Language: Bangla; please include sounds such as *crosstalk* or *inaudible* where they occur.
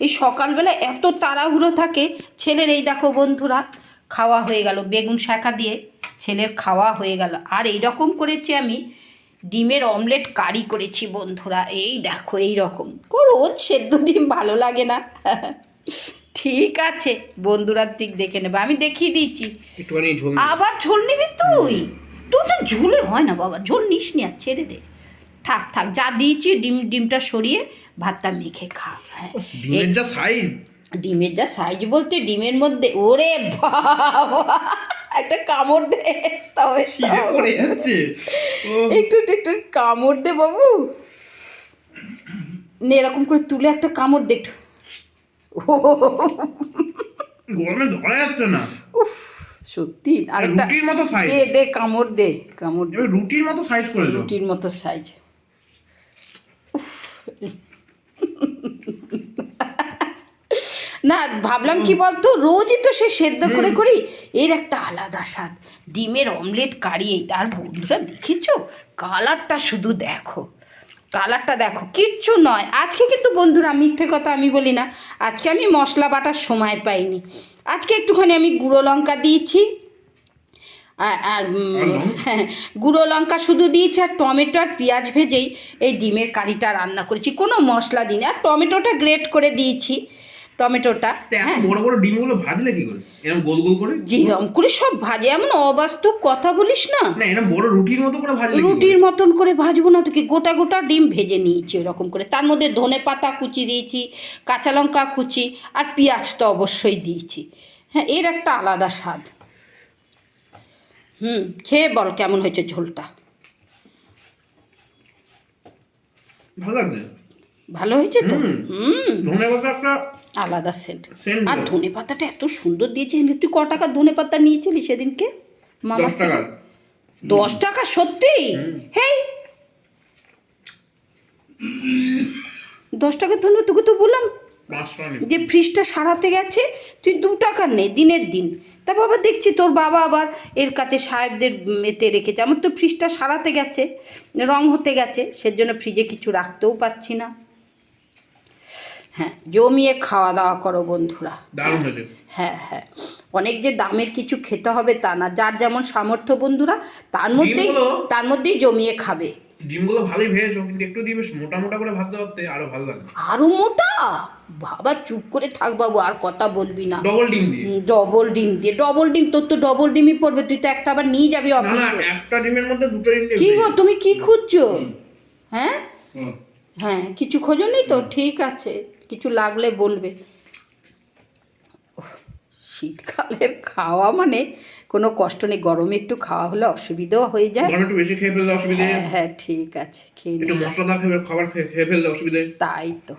এই সকালবেলা এত তাড়াহুড়ো থাকে ছেলের এই দেখো বন্ধুরা খাওয়া হয়ে গেল বেগুন শাঁখা দিয়ে ছেলের খাওয়া হয়ে গেল। আর এই রকম করেছি আমি ডিমের অমলেট কারি করেছি বন্ধুরা এই দেখো এই রকম রোজ সেদ্ধ ডিম ভালো লাগে না। ঠিক আছে বন্ধুরা ঠিক দেখে নেবে আমি দেখিয়ে ঝোল আবার ঝোল নিবি তুই? তোর ঝোলে হয় না বাবা ঝোল নিস নি আর ছেড়ে দে। থাক থাক যা দিয়েছি ডিম ডিমটা সরিয়ে ভাতটা মেখে খা। হ্যাঁ। ডিমের যা সাইজ ডিমের যা সাইজ বলতে ডিমের মধ্যে ওরে বাবা একটা কামড় দে তবে পড়ে যাচ্ছে। একটু একটু একটু কামড় দে বাবু। নে এরকম করে তুলে একটা কামড় দে একটু। গরমে ধরা যাচ্ছে না। উফ সত্যি আরেকটা রুটির মতো সাইজ দে দে কামড় দে কামড় দে। রুটির মতো সাইজ করেছ। রুটির মতো সাইজ না ভাবলাম কি বলতো রোজই তো সে সেদ্ধ করে করি। এর একটা আলাদা স্বাদ। ডিমের অমলেট কারি আর বন্ধুরা দেখেছ? কালারটা শুধু দেখো। কালারটা দেখো। কিচ্ছু নয়। আজকে কিন্তু বন্ধুরা মিথ্যে কথা আমি বলি না। আজকে আমি মশলা বাটার সময় পাইনি। আজকে একটুখানি আমি গুঁড়ো লঙ্কা দিয়েছি। আর *laughs* গুঁড়ো লঙ্কা শুধু দিয়েছি আর টমেটো আর পেঁয়াজ ভেজেই এই ডিমের কারিটা রান্না করেছি। কোনো মশলা দিইনি। আর টমেটোটা গ্রেট করে দিয়েছি টমেটোটা। হ্যাঁ। বড় বড় ডিমগুলো ভাজলে কি করে? এরকম গোল গোল করে? যেরম করে সব ভাজে। এমন অবাস্তব কথা বলিস না? না এরকম বড় রুটির মতো করে ভাজলে রুটির মতন করে ভাজবো না তো কি? গোটা গোটা ডিম ভেজে নিয়েছি ওরকম করে। তার মধ্যে ধনে পাতা কুচি দিয়েছি কাঁচা লঙ্কা কুচি আর পেঁয়াজ তো অবশ্যই দিয়েছি। হ্যাঁ এর একটা আলাদা স্বাদ। হুম খেয়ে বল কেমন হয়েছে ঝোলটা। ভালো হয়েছে তো? হুম। আলাদা সেন্ট। আর। ধনে পাতাটা এত সুন্দর দিয়েছিস তুই ক টাকা ধনে পাতা নিয়েছিলি সেদিনকে? মামা দশ টাকা। সত্যি? হেই! দশ টাকা ধনে তোকে তো বললাম। যে ফ্রিজটা সারাতে গেছে তুই দু টাকার নে দিনের দিন। তারপর আবার দেখছি তোর বাবা আবার এর কাছে সাহেবদের উম, এতে রেখেছে। আমার তো ফ্রিজটা সারাতে গেছে রং হতে গেছে সেজন্য ফ্রিজে কিছু রাখতেও পাচ্ছি না। হ্যাঁ জমিয়ে খাওয়া দাওয়া করো বন্ধুরা। হ্যাঁ হ্যাঁ অনেক যে দামের কিছু খেতে হবে তা না যার যেমন সামর্থ্য বন্ধুরা তার মধ্যেই তার মধ্যেই জমিয়ে খাবে। ডিমগুলো ভালোই ভেজেছো কিন্তু একটু দিয়ে বেশ মোটা মোটা করে ভাজতে পারতে আরও ভালো লাগবে আরও মোটা? বাবা চুপ করে থাক বাবু আর কথা বলবি না। ডবল ডিম দিয়ে? ডবল ডিম দিয়ে। ডবল ডিম তোর তো ডবল ডিমই পড়বে তুই তো একটা আবার নিয়ে যাবি অফিসে একটা ডিমের মধ্যে দুটো ডিম কি গো তুমি কি খুঁজছো? হ্যাঁ? হ্যাঁ কিছু খোঁজনি তো? ঠিক আছে কিছু লাগলে বলবে। শীতকালের খাওয়া মানে কোনো কষ্ট নেই। গরমে একটু খাওয়া হলে অসুবিধাও হয়ে যায়। গরমে একটু বেশি খেয়ে ফেললে অসুবিধা? হ্যাঁ হ্যাঁ ঠিক আছে খেয়ে একটু নিই মশলাদার খাবার খেয়ে ফেললে অসুবিধা? তাই তো।